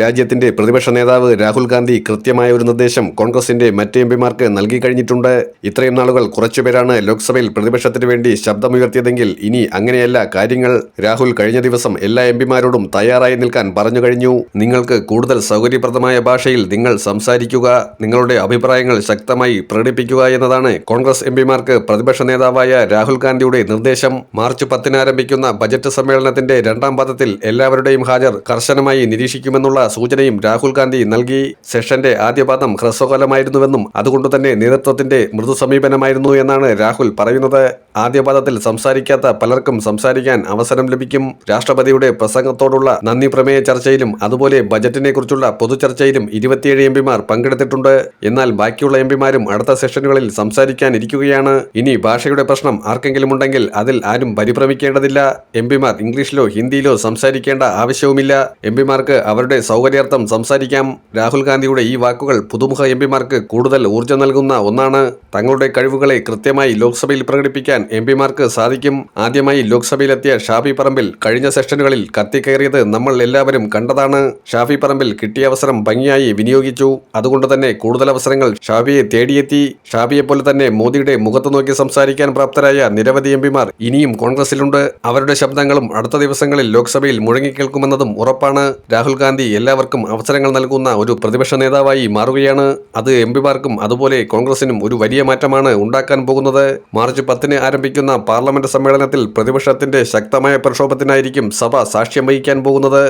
രാജ്യത്തിന്റെ പ്രതിപക്ഷ നേതാവ് രാഹുൽ ഗാന്ധി കൃത്യമായ ഒരു നിർദ്ദേശം കോൺഗ്രസിന്റെ മറ്റ് എംപിമാർക്ക് നൽകി കഴിഞ്ഞിട്ടുണ്ട്. ഇത്രയും നാളുകൾ കുറച്ചുപേരാണ് ലോക്സഭയിൽ പ്രതിപക്ഷത്തിന് വേണ്ടി ശബ്ദമുയർത്തിയതെങ്കിൽ ഇനി അങ്ങനെയല്ല കാര്യങ്ങൾ. രാഹുൽ കഴിഞ്ഞ ദിവസം എല്ലാ എംപിമാരോടും തയ്യാറായി നിൽക്കാൻ പറഞ്ഞു കഴിഞ്ഞു. നിങ്ങൾക്ക് കൂടുതൽ സൗകര്യപ്രദമായ ഭാഷയിൽ നിങ്ങൾ സംസാരിക്കുക നിങ്ങളുടെ അഭിപ്രായങ്ങൾ ശക്തമായി പ്രകടിപ്പിക്കുക എന്നതാണ് കോൺഗ്രസ് എംപിമാർക്ക് പ്രതിപക്ഷ നേതാവായ രാഹുൽ ഗാന്ധിയുടെ നിർദ്ദേശം. മാർച്ച് പത്തിന് ആരംഭിക്കുന്ന ബജറ്റ് സമ്മേളനത്തിന്റെ രണ്ടാം പദത്തിൽ എല്ലാവരുടെയും ഹാജർ കർശനമായി നിരീക്ഷിക്കുമെന്നുള്ള സൂചനയും രാഹുൽ ഗാന്ധി നൽകി സെഷന്റെ ആദ്യപാദം ഹ്രസ്വകാലമായിരുന്നുവെന്നും അതുകൊണ്ടുതന്നെ നേതൃത്വത്തിന്റെ മൃദു സമീപനമായിരുന്നു എന്നാണ് രാഹുൽ പറയുന്നത്. ആദ്യപാദത്തിൽ സംസാരിക്കാത്ത പലർക്കും സംസാരിക്കാൻ അവസരം ലഭിക്കും. രാഷ്ട്രപതിയുടെ പ്രസംഗത്തോടുള്ള നന്ദി പ്രമേയ ചർച്ചയിലും അതുപോലെ ബജറ്റിനെ കുറിച്ചുള്ള പൊതുചർച്ചയിലും ഇരുപത്തിയേഴ് എം പിമാർ പങ്കെടുത്തിട്ടുണ്ട്. എന്നാൽ ബാക്കിയുള്ള എം പിമാരും അടുത്ത സെഷനുകളിൽ സംസാരിക്കാൻ ഇരിക്കുകയാണ് ഇനി ഭാഷയുടെ പ്രശ്നം ആർക്കെങ്കിലും ഉണ്ടെങ്കിൽ അതിൽ ആരും പരിഭ്രമിക്കേണ്ടതില്ല. എം പിമാർ ഇംഗ്ലീഷിലോ ഹിന്ദിയിലോ സംസാരിക്കേണ്ട ആവശ്യവുമില്ല. എം പിമാർക്ക് അവരുടെ സൗകര്യാർത്ഥം സംസാരിക്കാം. രാഹുൽ ഗാന്ധിയുടെ ഈ വാക്കുകൾ പുതുമുഖ എം പിമാർക്ക് കൂടുതൽ ഊർജം നൽകുന്ന ഒന്നാണ്. തങ്ങളുടെ കഴിവുകളെ കൃത്യമായി ലോക്സഭയിൽ പ്രകടിപ്പിക്കാൻ എം പിമാർക്ക് സാധിക്കും. ആദ്യമായി ലോക്സഭയിലെത്തിയ ഷാഫി പറമ്പിൽ കഴിഞ്ഞ സെഷനുകളിൽ കത്തിക്കയറിയത് നമ്മൾ എല്ലാവരും കണ്ടതാണ്. ഷാഫി പറമ്പിൽ കിട്ടിയ അവസരം ഭംഗിയായി വിനിയോഗിച്ചു. അതുകൊണ്ട് തന്നെ കൂടുതൽ അവസരങ്ങൾ ഷാഫിയെ തേടിയെത്തി. ഷാഫിയെ പോലെ തന്നെ മോദിയുടെ മുഖത്ത് നോക്കി സംസാരിക്കാൻ പ്രാപ്തരായ നിരവധി എം പിമാർ ഇനിയും കോൺഗ്രസിലുണ്ട്. അവരുടെ ശബ്ദങ്ങളും അടുത്ത ദിവസങ്ങളിൽ ലോക്സഭയിൽ മുഴങ്ങിക്കേൾക്കുമെന്നതും ഉറപ്പാണ്. രാഹുൽ ഗാന്ധി എല്ലാവർക്കും അവസരങ്ങൾ നൽകുന്ന ഒരു പ്രതിപക്ഷ നേതാവായി മാറുകയാണ്. അത് എം പിമാർക്കും അതുപോലെ കോൺഗ്രസിനും ഒരു വലിയ മാറ്റമാണ് ഉണ്ടാക്കാൻ പോകുന്നത്. മാർച്ച് പത്തിന് ആരംഭിക്കുന്ന പാർലമെന്റ് സമ്മേളനത്തിൽ പ്രതിപക്ഷത്തിന്റെ ശക്തമായ പ്രക്ഷോഭത്തിനായിരിക്കും സഭ സാക്ഷ്യം വഹിക്കാൻ പോകുന്നത്.